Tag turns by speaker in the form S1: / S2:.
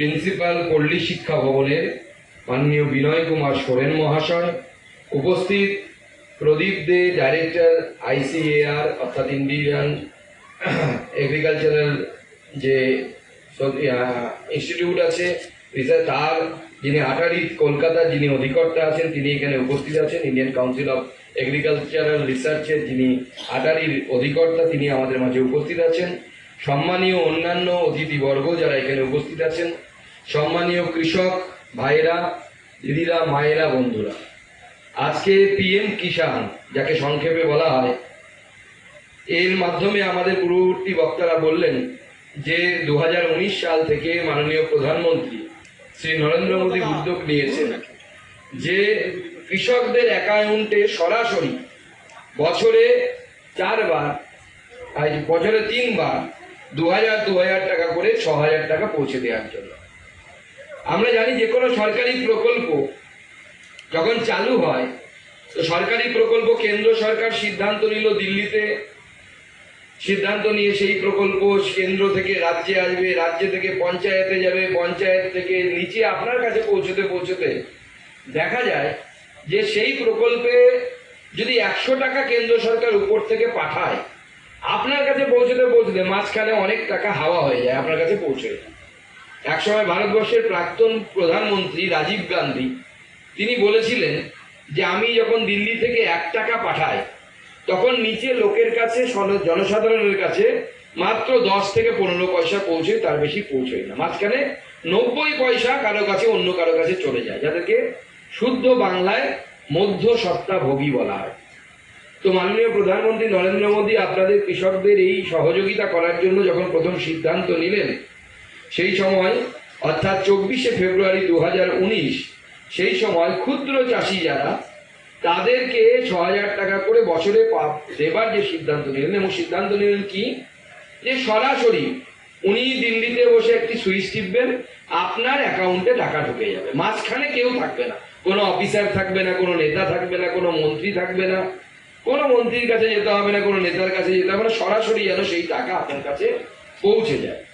S1: Principal পল্লী শিক্ষা ভবনের মাননীয় বিনয় কুমার সোরেন মহাশয়, উপস্থিত প্রদীপ দে, ডাইরেক্টর, আইসিএআর, অর্থাৎ ইন্ডিয়ান এগ্রিকালচারাল যে ইনস্টিটিউট আছে তার যিনি আটারি কলকাতার যিনি অধিকর্তা আছেন, তিনি এখানে উপস্থিত আছেন, ইন্ডিয়ান কাউন্সিল অফ এগ্রিকালচারাল রিসার্চের যিনি আটারির অধিকর্তা, তিনি আমাদের মাঝে উপস্থিত আছেন। সম্মানীয় অন্যান্য অতিথিবর্গ যারা এখানে উপস্থিত আছেন সম্মানীয় কৃষক ভাইরা দিদিরা, মায়েরা, বন্ধুরা। আজকে পিএম কিষাণ, যাকে সংক্ষেপে বলা হয়, এর মাধ্যমে আমাদের পূর্ববর্তী বক্তারা বললেন যে দু হাজার উনিশ সাল থেকে মাননীয় প্রধানমন্ত্রী শ্রী নরেন্দ্র মোদী উদ্যোগ নিয়েছেন যে, কৃষকদের অ্যাকাউন্টে সরাসরি বছরে চারবার বছরে তিনবার দু হাজার দু হাজার টাকা করে ছ হাজার টাকা পৌঁছে দেওয়ার জন্য। আমরা জানি যে কোনো সরকারি প্রকল্প যখন চালু হয়, তো সরকারি প্রকল্প কেন্দ্র সরকার সিদ্ধান্ত নিল দিল্লিতে। সিদ্ধান্ত নিয়ে সেই প্রকল্প কেন্দ্র থেকে রাজ্যে আসবে, রাজ্য থেকে পঞ্চায়েতে যাবে, পঞ্চায়েত থেকে নিচে আপনার কাছে পৌঁছতে পৌঁছতে দেখা যায় যে সেই প্রকল্পে যদি একশো টাকা কেন্দ্র সরকার উপর থেকে পাঠায়, আপনার কাছে পৌঁছতে পৌঁছতে মাঝখানে অনেক টাকা হাওয়া হয়ে যায় আপনার কাছে পৌঁছে। যায় একসময় ভারতবর্ষের প্রাক্তন প্রধানমন্ত্রী রাজীব গান্ধী, তিনি বলেছিলেন যে আমি যখন দিল্লি থেকে এক টাকা পাঠাই, তখন নিচে লোকের কাছে জনসাধারণের কাছে মাত্র দশ থেকে পনেরো পয়সা পৌঁছে, তার বেশি পৌঁছয় না। মাঝখানে নব্বই পয়সা কারও কাছে, অন্য কারও কাছে চলে যায়, যাদেরকে শুদ্ধ বাংলায় মধ্য সত্তা ভোগী বলা হয়। তো মাননীয় প্রধানমন্ত্রী নরেন্দ্র মোদী আপনাদের কৃষকদের এই সহযোগিতা করার জন্য যখন প্রথম সিদ্ধান্ত নিলেন সেই সময়, অর্থাৎ চব্বিশে ফেব্রুয়ারি দু হাজার উনিশ, সেই সময় ক্ষুদ্র চাষি যারা, তাদেরকে ছ হাজার টাকা করে বছরে দেবার যে সিদ্ধান্ত নিলেন, এবং সিদ্ধান্ত নিলেন কি? যে সরাসরি উনি দিল্লিতে বসে একটি সুইচ টিপবেন, আপনার অ্যাকাউন্টে টাকা ঢুকে যাবে। মাঝখানে কেউ থাকবে না। কোনো অফিসার থাকবে না, কোনো নেতা থাকবে না, কোনো মন্ত্রী থাকবে না। কোনো মন্ত্রীর কাছে যেতে হবে না, কোনো নেতার কাছে যেতে হবে না। সরাসরি যেন সেই টাকা আপনার কাছে পৌঁছে যায়।